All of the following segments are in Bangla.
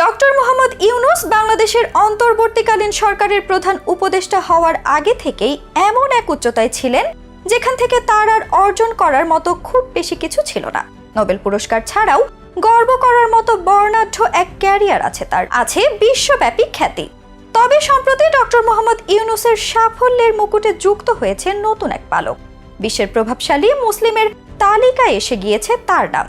ডক্টর মোহাম্মদ ইউনুস বাংলাদেশের অন্তর্বর্তীকালীন সরকারের প্রধান উপদেষ্টা হওয়ার আগে থেকেই এমন এক উচ্চতায় ছিলেন, যেখান থেকে তার আর অর্জন করার মতো খুব বেশি কিছু ছিল না। নোবেল পুরস্কার ছাড়াও গর্ব করার মতো বর্ণাঢ্য এক ক্যারিয়ার আছে তার, আছে বিশ্বব্যাপী খ্যাতি। তবে সম্প্রতি ডক্টর মোহাম্মদ ইউনুসের সাফল্যের মুকুটে যুক্ত হয়েছে নতুন এক পালক। বিশ্বের প্রভাবশালী মুসলিমের তালিকায় এসে গিয়েছে তার নাম।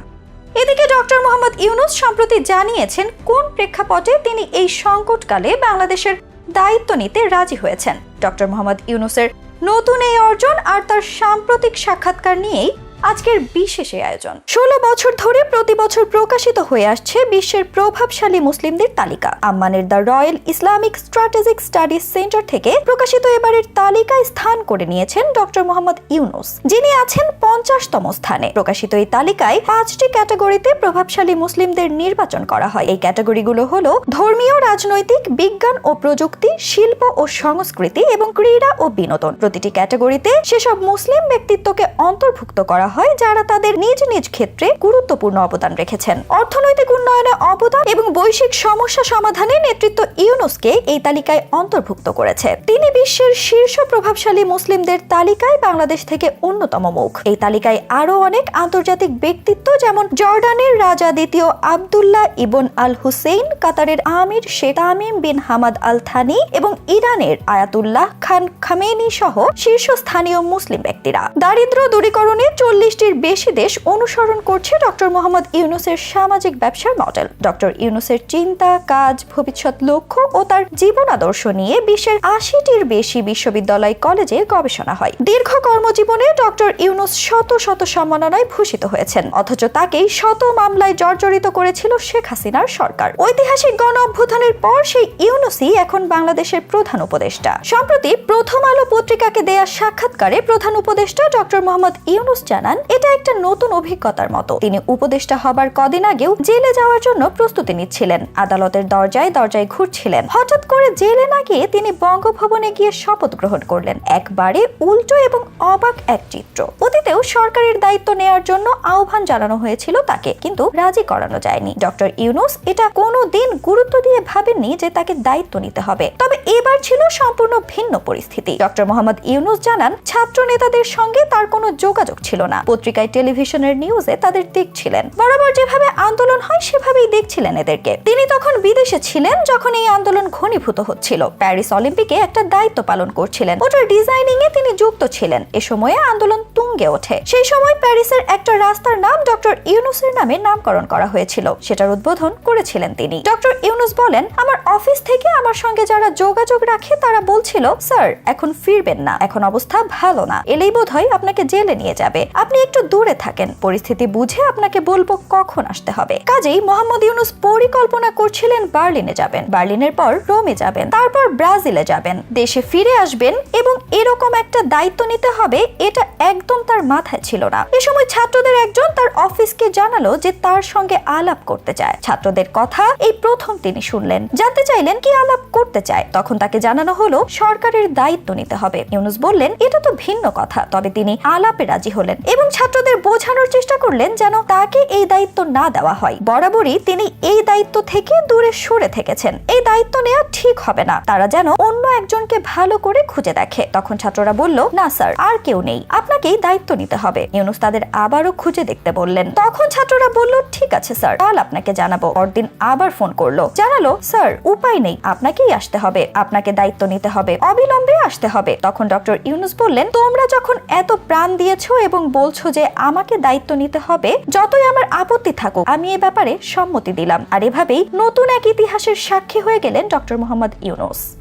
এদিকে ডক্টর মোহাম্মদ ইউনুস সম্প্রতি জানিয়েছেন, কোন প্রেক্ষাপটে তিনি এই সংকটকালে বাংলাদেশের দায়িত্ব নিতে রাজি হয়েছেন। ডক্টর মোহাম্মদ ইউনুসের নতুন এই অর্জন আর তার সাম্প্রতিক সাক্ষাৎকার নিয়েই আজকের বিশেষ এই আয়োজন। ষোলো বছর ধরে প্রতি বছর প্রকাশিত হয়ে আসছে বিশ্বের প্রভাবশালী মুসলিমদের তালিকা। আম্মানের the royal Islamic strategic studies centre থেকে প্রকাশিত এবারের তালিকায় স্থান করে নিয়েছেন ডক্টর মোহাম্মদ ইউনুস, যিনি আছেন পঞ্চাশতম স্থানে। প্রকাশিত এই তালিকায় পাঁচটি ক্যাটাগরিতে প্রভাবশালী মুসলিমদের নির্বাচন করা হয়। এই ক্যাটাগরিগুলো হলো ধর্মীয়, রাজনৈতিক, বিজ্ঞান ও প্রযুক্তি, শিল্প ও সংস্কৃতি এবং ক্রীড়া ও বিনোদন। প্রতিটি ক্যাটাগরিতে সেসব মুসলিম ব্যক্তিত্বকে অন্তর্ভুক্ত করা হয় যারা তাদের নিজ নিজ ক্ষেত্রে গুরুত্বপূর্ণ অবদান রেখেছেন। অর্থনৈতিক উন্নয়নে অবদান এবং বৈশ্বিক সমস্যা সমাধানে নেতৃত্ব ইউনুসকে এই তালিকায় অন্তর্ভুক্ত করেছে। তিনি বিশ্বের শীর্ষ প্রভাবশালী মুসলিমদের তালিকায় বাংলাদেশ থেকে অন্যতম মুখ। এই তালিকায় আরও অনেক আন্তর্জাতিক ব্যক্তিত্ব যেমন জর্ডানের রাজা দ্বিতীয় আবদুল্লাহ ইবন আল হুসেইন কাতারের Emir Sheikh Tamim bin Hamad Al Thani এবং ইরানের আয়াতুল্লাহ খান খামেনি সহ শীর্ষস্থানীয় মুসলিম ব্যক্তিরা। দারিদ্র দূরীকরণে চল্লিশটির বেশি দেশ অনুসরণ করছে ডক্টর মোহাম্মদ ইউনুসের সামাজিক ব্যবসার মডেল। ডক্টর ইউনুসের চিন্তা, কাজ, ভবিষ্যৎ লক্ষ্য ও তার জীবন আদর্শ নিয়ে বিশ্বের আশিটির বেশি বিশ্ববিদ্যালয় কলেজে গবেষণা হয়। দীর্ঘ কর্মজীবনে ডক্টর ইউনুস শত শত সম্মাননায় ভূষিত হয়েছেন। অথচ তাকেই শত মামলায় জর্জরিত করেছিল শেখ হাসিনার সরকার। ঐতিহাসিক গণ অভ্যুত্থানের পর সেই ইউনুসই এখন বাংলাদেশের প্রধান উপদেষ্টা। সম্প্রতি প্রথম আলো পত্রিকাকে দেয়া সাক্ষাৎকারে প্রধান উপদেষ্টা ডক্টর মোহাম্মদ ইউনুস জানান, এটা একটা নতুন অভিজ্ঞতার মতো। তিনি উপদেষ্টা হবার কদিন আগেও জেলে যাওয়ার জন্য প্রস্তুতি নিচ্ছিলেন। আদালতের দরজায় দরজায় ঘুরছিলেন। হঠাৎ করে জেলে না গিয়ে তিনি বঙ্গভবনে গিয়ে শপথ গ্রহণ করলেন। একবারে উল্টো এবং অবাক এক চিত্র। অতীতেও সরকারের দায়িত্ব নেয়ার জন্য আহ্বান জানানো হয়েছিল তাকে, কিন্তু রাজি করানো যায়নি। ডক্টর ইউনুস এটা কোনো দিন গুরুত্ব দিয়ে ভাবেননি যে তাকে দায়িত্ব নিতে হবে। তবে এবার ছিল সম্পূর্ণ ভিন্ন পরিস্থিতি। ডক্টর মোহাম্মদ ইউনুস জানান ছাত্র নেতাদের সঙ্গে তার কোনো যোগাযোগ ছিল না। পত্রিকায় টেলিভিশনের নিউজে তাদের দেখছিলেন। বরাবর যেভাবে আন্দোলন হয়, সেভাবেই দেখছিলেন এদেরকে। তিনি তখন বিদেশে ছিলেন, যখন এই আন্দোলন ঘনীভূত হচ্ছিল। প্যারিস অলিম্পিকে একটা দায়িত্ব পালন করছিলেন। ওটার ডিজাইনিং এ তিনি যুক্ত ছিলেন। এ সময়ে আন্দোলন তুঙ্গে ওঠে। সেই সময় প্যারিসের একটা রাস্তার নাম ডক্টর ইউনুসের নামে নামকরণ করা হয়েছিল। সেটার উদ্বোধন করেছিলেন তিনি। ডক্টর ইউনুস বলেন, আমার অফিস থেকে আমার সঙ্গে যারা যোগাযোগ রাখে, তারা বলছিল, স্যার, এখন ফিরবেন না। এখন অবস্থা ভালো না। এলেই বোধ হয় আপনাকে জেলে নিয়ে যাবে। আপনি একটু দূরে থাকেন। পরিস্থিতি বুঝে আপনাকে বলব কখন আসতে হবে কাজেই মোহাম্মদ ইউনুস পরিকল্পনা করছিলেন বার্লিনে যাবেন। বার্লিনের পর রোমে যাবেন। তারপর ব্রাজিলে যাবেন। দেশে ফিরে আসবেন এবং এরকম একটা দায়িত্ব নিতে হবে, এটা একদম তার মাথায় ছিল না। এ সময় ছাত্রদের একজন তার অফিসকে জানালো যে তার সঙ্গে আলাপ করতে চায়। ছাত্রদের কথা এই প্রথম তিনি শুনলেন। জানতে চাইলেন কি আলাপ করতে চায়। তখন তাকে জানানো হলো, সরকারের দায়িত্ব নিতে হবে। ইউনুস বললেন, এটা তো ভিন্ন কথা। তবে তিনি আলাপে রাজি হলেন এবং ছাত্রদের বোঝানোর চেষ্টা করলেন যেন তাকে এই দায়িত্ব না দেওয়া হয়। বরাবরই তিনি এই দায়িত্ব থেকে দূরে সরে থেকেছেন। এই দায়িত্ব নেওয়া ঠিক হবে না। তারা যেন অন্য একজনকে ভালো করে খুঁজে দেখে। তখন ছাত্ররা বলল, না স্যার, আর কেউ নেই। আপনাকেই দায়িত্ব নিতে হবে। ইউনুস তাদের আবারও খুঁজে দেখতে বললেন। তখন ছাত্ররা বলল, ঠিক আছে, স্যার। কাল আপনাকে জানাব। পরদিন আবার ফোন করল। জানালো, স্যার, উপায় নেই। আপনাকেই আসতে হবে। আপনাকে দায়িত্ব নিতে হবে। অবিলম্বে আসতে হবে। তখন ডক্টর ইউনুস বললেন, তোমরা যখন এত প্রাণ দিয়েছ এবং বলছো যে আমাকে দায়িত্ব নিতে হবে, যতই আমার আপত্তি থাকুক, আমি এ ব্যাপারে সম্মতি দিলাম। আর এভাবেই নতুন এক ইতিহাসের সাক্ষী হয়ে গেলেন ডক্টর মোহাম্মদ ইউনুস।